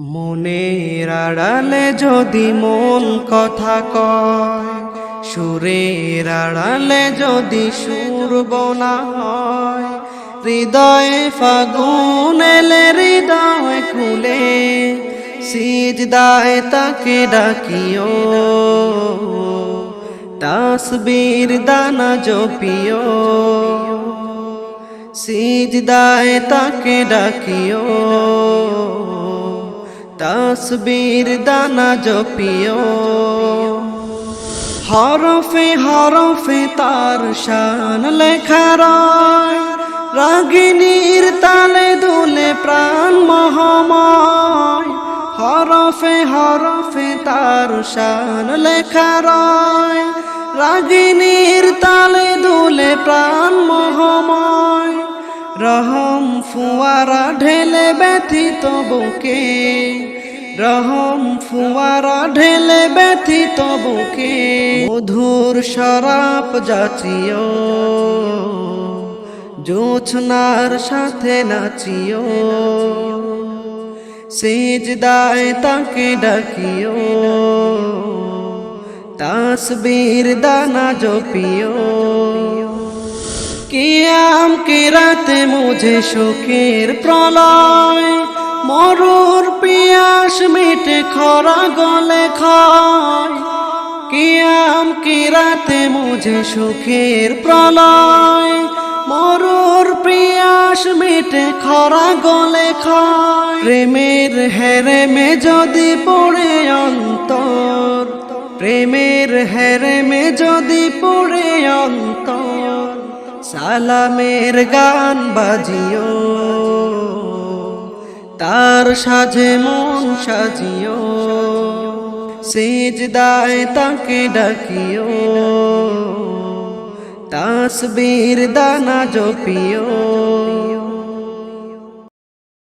মনের আড়ালে যদি মন কথা কয়, সুরের আড়ালে যদি সুর বোনা হয়, হৃদয়ে ফাগুন এলে হৃদয় খুলে, সিজদায় তাকে ডাকিও, তাসবীর দানা জপিও, সিজদায় তাকে ডাকিও। তসবীর দানা জপিও। হরফে হরফে তার শান লেখা রয়। রাগিনীর তালে দুলে প্রাণ মহাময়। হরফে হরফে তার শান লেখা রয়। রাগিনীর তালে দুলে প্রাণ মহাময়। রহম ফুয়ারা ঢেলে ব্যথিত বুকে। রহম ফুয়ারা ঢেলে ব্যথিত বুকে। মধুর শরাপ যাচিও। জোছনার সাথে নাচিও। সেজদায় তাকে ডাকিও। তাসবীর দানা জপিও। কিয়াম কে রাতে মুঝে শোকের প্রলয়। মরুর পিয়াস মিটে খরা গলে খায় কিয়াম কি রাতে মুঝে সুখের প্রলয়। মরুর পিয়াস মিটে খরা গলে খায় প্রেমের হেরে মে যদি পড়ে অন্তর। প্রেমের হেরে মে যদি পড়ে অন্তর। সালামের গান বাজিও তার সাজে মন সাজিও সেজদায় তাকে ডাকিও তাসবীর দানা জপিও।